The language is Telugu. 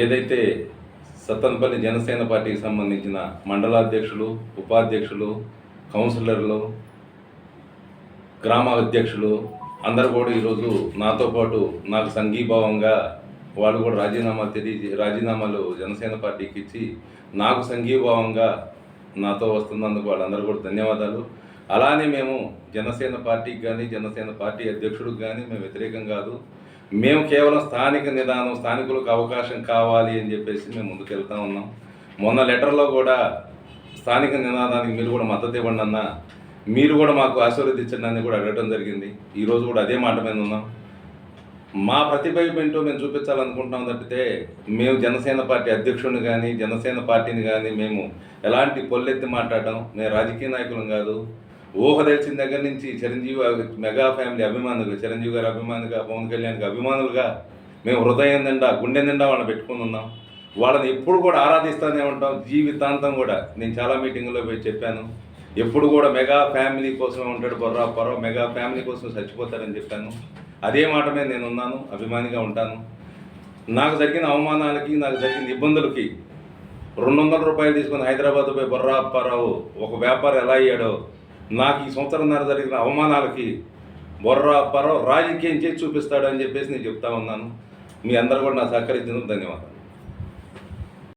ఏదైతే సత్తనపల్లి జనసేన పార్టీకి సంబంధించిన మండలాధ్యక్షులు ఉపాధ్యక్షులు కౌన్సిలర్లు గ్రామ అధ్యక్షులు అందరూ కూడా ఈరోజు నాతో పాటు నాకు సంఘీభావంగా వాళ్ళు కూడా రాజీనామా తెలియ రాజీనామాలు జనసేన పార్టీకి ఇచ్చి నాకు సంఘీభావంగా నాతో వస్తున్నందుకు వాళ్ళందరూ కూడా ధన్యవాదాలు. అలానే మేము జనసేన పార్టీకి కానీ జనసేన పార్టీ అధ్యక్షుడికి కానీ మేము వ్యతిరేకం కాదు. మేము కేవలం స్థానిక నిదానం స్థానికులకు అవకాశం కావాలి అని చెప్పేసి మేము ముందుకెళ్తా ఉన్నాం. మొన్న లెటర్లో కూడా స్థానిక నినాదానికి మీరు కూడా మద్దతు ఇవ్వండి అన్న మీరు కూడా మాకు ఆశీర్వదించండి అని కూడా అడగడం జరిగింది. ఈరోజు కూడా అదే మాట మీద ఉన్నాం. మా ప్రతిభ ఏంటో మేము చూపించాలనుకుంటున్నాం తప్పితే మేము జనసేన పార్టీ అధ్యక్షుడిని కానీ జనసేన పార్టీని కానీ మేము ఎలాంటి పొల్లెత్తి మాట్లాడడం మేము రాజకీయ నాయకులం కాదు. ఊహ తెలిసిన దగ్గర నుంచి చిరంజీవి మెగా ఫ్యామిలీ అభిమానులు చిరంజీవి గారి అభిమానులుగా పవన్ కళ్యాణ్కి అభిమానులుగా మేము హృదయం నిండా గుండె నిండా వాళ్ళని పెట్టుకుని ఉన్నాం. వాళ్ళని ఎప్పుడు కూడా ఆరాధిస్తూనే ఉంటాం. జీవితాంతం కూడా. నేను చాలా మీటింగ్లో పోయి చెప్పాను. ఎప్పుడు కూడా మెగా ఫ్యామిలీ కోసమే ఉంటాడు బొర్రా పొర్రా మెగా ఫ్యామిలీ కోసం చచ్చిపోతారని చెప్పాను. అదే మాట మీద నేను ఉన్నాను. అభిమానిగా ఉంటాను. నాకు జరిగిన అవమానాలకి నాకు జరిగిన ఇబ్బందులకి రెండు వందల రూపాయలు తీసుకుని హైదరాబాద్ పోయి బొర్రా అప్పారావు ఒక వ్యాపారం ఎలా అయ్యాడో నాకు ఈ సంవత్సరంన్నర జరిగిన అవమానాలకి బొర్ర పరో రాజకీయం చేసి చూపిస్తాడు అని చెప్పేసి నేను చెప్తా ఉన్నాను. మీ అందరూ కూడా నా సహకరించినందుకు ధన్యవాదాలు.